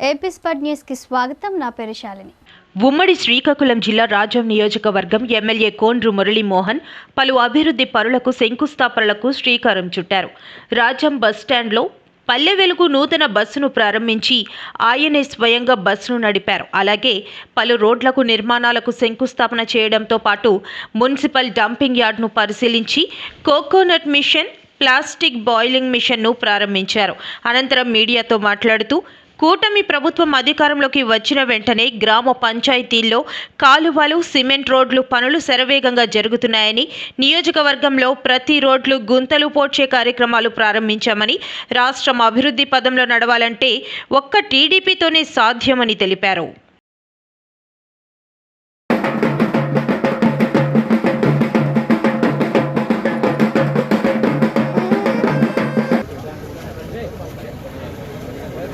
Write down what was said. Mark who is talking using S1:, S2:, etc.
S1: AP స్పడ్ న్యూస్కి స్వాగతం. నా పేరు శాలిని.
S2: ఉమ్మడి శ్రీకాకుళం జిల్లా రాజం నియోజకవర్గం ఎమ్మెల్యే కోండ్రు మురళీమోహన్ పలు అభివృద్ధి పనులకు శంకుస్థాపనలకు శ్రీకారం చుట్టారు. రాజం బస్టాండ్లో పల్లె వెలుగు నూతన బస్సును ప్రారంభించి ఆయనే స్వయంగా బస్సును నడిపారు. అలాగే పలు రోడ్లకు నిర్మాణాలకు శంకుస్థాపన చేయడంతో పాటు మున్సిపల్ డంపింగ్ యార్డ్ను పరిశీలించి కోకోనట్ మిషన్ ప్లాస్టిక్ బాయిలింగ్ మిషన్ను ప్రారంభించారు. అనంతరం మీడియాతో మాట్లాడుతూ కూటమి ప్రభుత్వం అధికారంలోకి వచ్చిన వెంటనే గ్రామ పంచాయతీల్లో కాలువలు సిమెంట్ రోడ్లు పనులు శరవేగంగా జరుగుతున్నాయని నియోజకవర్గంలో ప్రతి రోడ్లు గుంతలు పోడ్చే కార్యక్రమాలు ప్రారంభించామని రాష్ట్రం అభివృద్ధి పదంలో నడవాలంటే ఒక్క టీడీపీతోనే సాధ్యమని తెలిపారు.